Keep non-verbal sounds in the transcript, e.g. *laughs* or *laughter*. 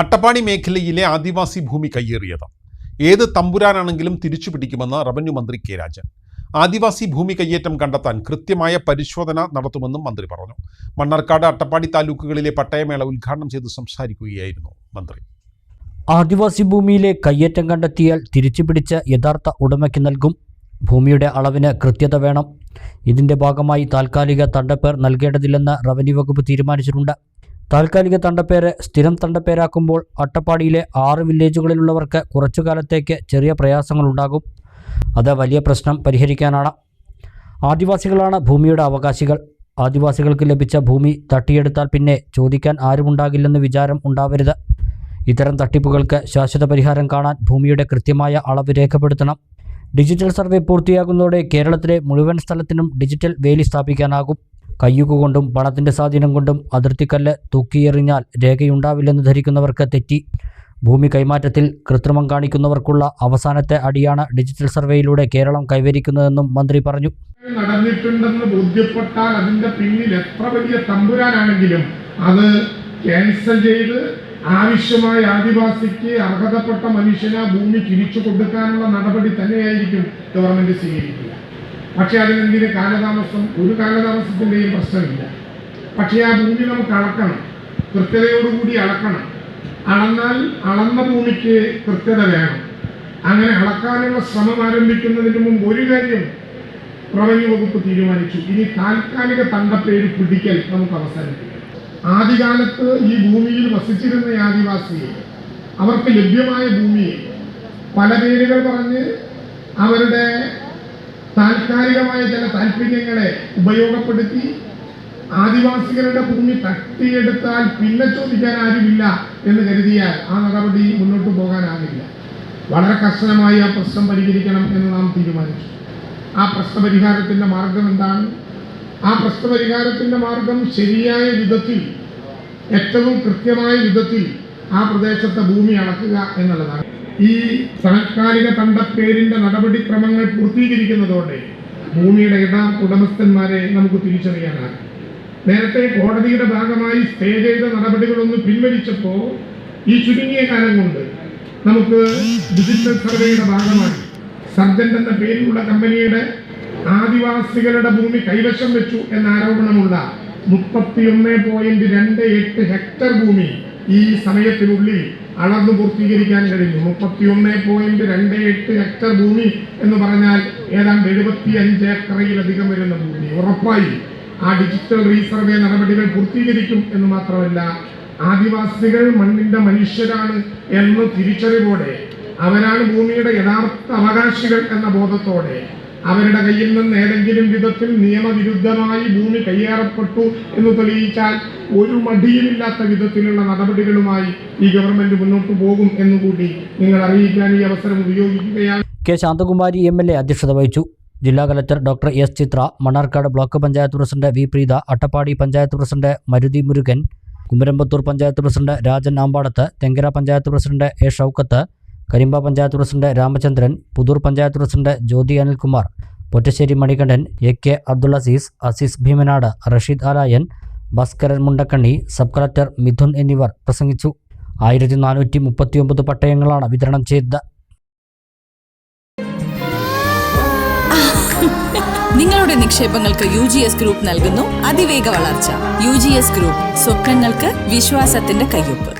അട്ടപ്പാടി മേഖലയിലെ ആദിവാസി ഭൂമി കയ്യേറിയത്. ഏത് തമ്പുരാനാണെങ്കിലും തിരിച്ചു പിടിക്കുമെന്ന് റവന്യൂ മന്ത്രി കെ രാജൻ. ആദിവാസി ഭൂമി കയ്യേറ്റം കണ്ടെത്താൻ കൃത്യമായ പരിശോധന നടത്തുമെന്നും മന്ത്രി പറഞ്ഞു. മണ്ണാർക്കാട് അട്ടപ്പാടി താലൂക്കുകളിലെ പട്ടയമേള ഉദ്ഘാടനം ചെയ്ത് സംസാരിക്കുകയായിരുന്നു മന്ത്രി. ആദിവാസി ഭൂമിയിലെ കയ്യേറ്റം കണ്ടെത്തിയാൽ തിരിച്ചു പിടിച്ച യഥാർത്ഥ ഉടമയ്ക്ക് നൽകും. ഭൂമിയുടെ അളവിന് കൃത്യത വേണം. ഇതിന്റെ ഭാഗമായി താൽക്കാലിക തണ്ടപ്പേർ നൽകേണ്ടതില്ലെന്ന് റവന്യൂ വകുപ്പ് തീരുമാനിച്ചിട്ടുണ്ട്. താൽക്കാലിക തണ്ടപ്പേര് സ്ഥിരം തണ്ടപ്പേരാക്കുമ്പോൾ അട്ടപ്പാടിയിലെ ആറ് വില്ലേജുകളിലുള്ളവർക്ക് കുറച്ചു കാലത്തേക്ക് ചെറിയ പ്രയാസങ്ങളുണ്ടാകും. അത് വലിയ പ്രശ്നം പരിഹരിക്കാനാണ്. ആദിവാസികളാണ് ഭൂമിയുടെ അവകാശികൾ. ആദിവാസികൾക്ക് ലഭിച്ച ഭൂമി തട്ടിയെടുത്താൽ പിന്നെ ചോദിക്കാൻ ആരുമുണ്ടാകില്ലെന്ന് വിചാരം ഉണ്ടാവരുത്. ഇത്തരം തട്ടിപ്പുകൾക്ക് ശാശ്വത പരിഹാരം കാണാൻ ഭൂമിയുടെ കൃത്യമായ അളവ് രേഖപ്പെടുത്തണം. ഡിജിറ്റൽ സർവേ പൂർത്തിയാകുന്നതോടെ കേരളത്തിലെ മുഴുവൻ സ്ഥലത്തിനും ഡിജിറ്റൽ വേലി സ്ഥാപിക്കാനാകും. കയ്യുകൊണ്ടും പണത്തിന്റെ സ്വാധീനം കൊണ്ടും അതിർത്തിക്കല്ല് തൂക്കിയെറിഞ്ഞാൽ രേഖയുണ്ടാവില്ലെന്ന് ധരിക്കുന്നവർക്ക് തെറ്റി. ഭൂമി കൈമാറ്റത്തിൽ കൃത്രിമം കാണിക്കുന്നവർക്കുള്ള അവസാനത്തെ അടിയാണ് ഡിജിറ്റൽ സർവേയിലൂടെ കേരളം കൈവരിക്കുന്നതെന്നും മന്ത്രി പറഞ്ഞു. നടന്നിട്ടുണ്ടെന്ന് ബോധ്യപ്പെട്ടാൽ അതിന്റെ പിന്നിൽ എത്ര വലിയ തമ്പുരാനാണെങ്കിലും അത് ക്യാൻസൽ ചെയ്ത് ആവശ്യമായ ആദിവാസിക്ക് അർഹതപ്പെട്ട മനുഷ്യനെ ഭൂമി തിരിച്ചു കൊടുക്കാനുള്ള നടപടി തന്നെയായിരിക്കും ഗവൺമെന്റ് സ്വീകരിക്കുക. പക്ഷെ അതിനെന്തിന് കാലതാമസം ഒരു കാലതാമസത്തിന്റെയും പ്രശ്നമില്ല. പക്ഷേ ആ ഭൂമി നമുക്ക് അളക്കണം. കൃത്യതയോടുകൂടി അളക്കണം. അളന്നാൽ അളന്ന ഭൂമിക്ക് കൃത്യത വേണം. അങ്ങനെ അളക്കാനുള്ള ശ്രമം ആരംഭിക്കുന്നതിന് മുമ്പ് ഒരു കാര്യം റവന്യൂ വകുപ്പ് തീരുമാനിച്ചു. ഇനി താൽക്കാലിക തണ്ടപ്പേര് പിടിക്കൽ നമുക്ക് അവസാനിപ്പിക്കാം. ആദ്യകാലത്ത് ഈ ഭൂമിയിൽ വസിച്ചിരുന്ന ആദിവാസിയെ അവർക്ക് ലഭ്യമായ ഭൂമിയെ പല പേരുകൾ പറഞ്ഞ് അവരുടെ താൽക്കാലികമായ ചില താല്പര്യങ്ങളെ ഉപയോഗപ്പെടുത്തി ആദിവാസികളുടെ ഭൂമി തട്ടിയെടുത്താൽ പിന്നെ ചോദിക്കാൻ ആരുമില്ല എന്ന് കരുതിയാൽ ആ നടപടി മുന്നോട്ട് പോകാനാകില്ല. വളരെ കർശനമായി ആ പ്രശ്നം പരിഹരിക്കണം എന്ന് നാം തീരുമാനിച്ചു. ആ പ്രശ്നപരിഹാരത്തിന്റെ മാർഗം എന്താണ്? ആ പ്രശ്നപരിഹാരത്തിന്റെ മാർഗം ശരിയായ വിധത്തിൽ ഏറ്റവും കൃത്യമായ വിധത്തിൽ ആ പ്രദേശത്തെ ഭൂമി അളക്കുക എന്നുള്ളതാണ്. ഈ താൽക്കാലിക തണ്ടപ്പേരിന്റെ നടപടിക്രമങ്ങൾ പൂർത്തീകരിക്കുന്നതോടെ ഭൂമിയുടെ യഥാർത്ഥ ഉടമസ്ഥന്മാരെ നമുക്ക് തിരിച്ചറിയാനാകും. നേരത്തെ കോടതിയുടെ ഭാഗമായി സ്റ്റേ ചെയ്ത നടപടികളൊന്ന് പിൻവലിച്ചപ്പോൾ ഈ ചുരുങ്ങിയ കാലം കൊണ്ട് നമുക്ക് ഡിജിറ്റൽ സർവേയുടെ ഭാഗമായി സർജന്റ് എന്ന പേരിലുള്ള കമ്പനിയുടെ ആദിവാസികളുടെ ഭൂമി കൈവശം വെച്ചു എന്ന ആരോപണമുള്ള മുപ്പത്തിയൊന്ന് പോയിന്റ് രണ്ട് എട്ട് ഹെക്ടർ ഭൂമി ഈ സമയത്തിനുള്ളിൽ അളന്നു പൂർത്തീകരിക്കാൻ കഴിഞ്ഞു. മുപ്പത്തി ഒന്ന് പോയിന്റ് രണ്ട് എട്ട് ഹെക്ടർ ഭൂമി എന്ന് പറഞ്ഞാൽ ഏതാണ്ട് എഴുപത്തി അഞ്ച് ഏക്കറയിലധികം വരുന്ന ഭൂമി. ഉറപ്പായി ആ ഡിജിറ്റൽ റീസർവേ നടപടികൾ പൂർത്തീകരിക്കും എന്ന് മാത്രമല്ല ആദിവാസികൾ മണ്ണിന്റെ മനുഷ്യരാണ് എന്ന് തിരിച്ചറിവോടെ അവരാണ് ഭൂമിയുടെ യഥാർത്ഥ അവകാശികൾ എന്ന ബോധത്തോടെ അവരുടെ കയ്യിൽ നിന്ന് ഏതെങ്കിലും വിധത്തിൽ നിയമവിരുദ്ധമായി ഭൂമി കയ്യേറപ്പെട്ടു എന്ന് തെളിയിച്ചാൽ ഒരു മടിയുമില്ലാത്ത വിധത്തിലുള്ള നടപടികളുമായി ഈ ഗവൺമെന്റ് മുന്നോട്ട് പോകും എന്നുകൂടി നിങ്ങൾ അറിയിക്കാൻ ഈ അവസരം ഉപയോഗിക്കുകയാണ്. K. Shanthakumari M L A അധ്യക്ഷത വഹിച്ചു. ജില്ലാ collector doctor S Chithra Mannarkkad block panchayat president V Preetha Attappadi panchayat president Maruthi Murugan Kumaramputhur panchayat president Rajan Ambadath Thenkara panchayat president A Shoukath Karimba panchayat president Ramachandran Puthur panchayat president Jyothi Anilkumar Pottassery Manikandan A K Abdul Azeez Azeez Bheemanad Rasheed Alayan Bhaskaran Mundakkanni sub collector Mithun എന്നിവർ പ്രസംഗിച്ചു. ആയിരത്തി നാനൂറ്റി മുപ്പത്തിയൊമ്പത് പട്ടയങ്ങളാണ് വിതരണം ചെയ്തത്. *laughs* നിങ്ങളുടെ നിക്ഷേപങ്ങൾക്ക് U G S group നൽകുന്നു അതിവേഗ വളർച്ച. യു ജി എസ് ഗ്രൂപ്പ് സ്വപ്നങ്ങൾക്ക് വിശ്വാസത്തിന്റെ കയ്യൊപ്പ്.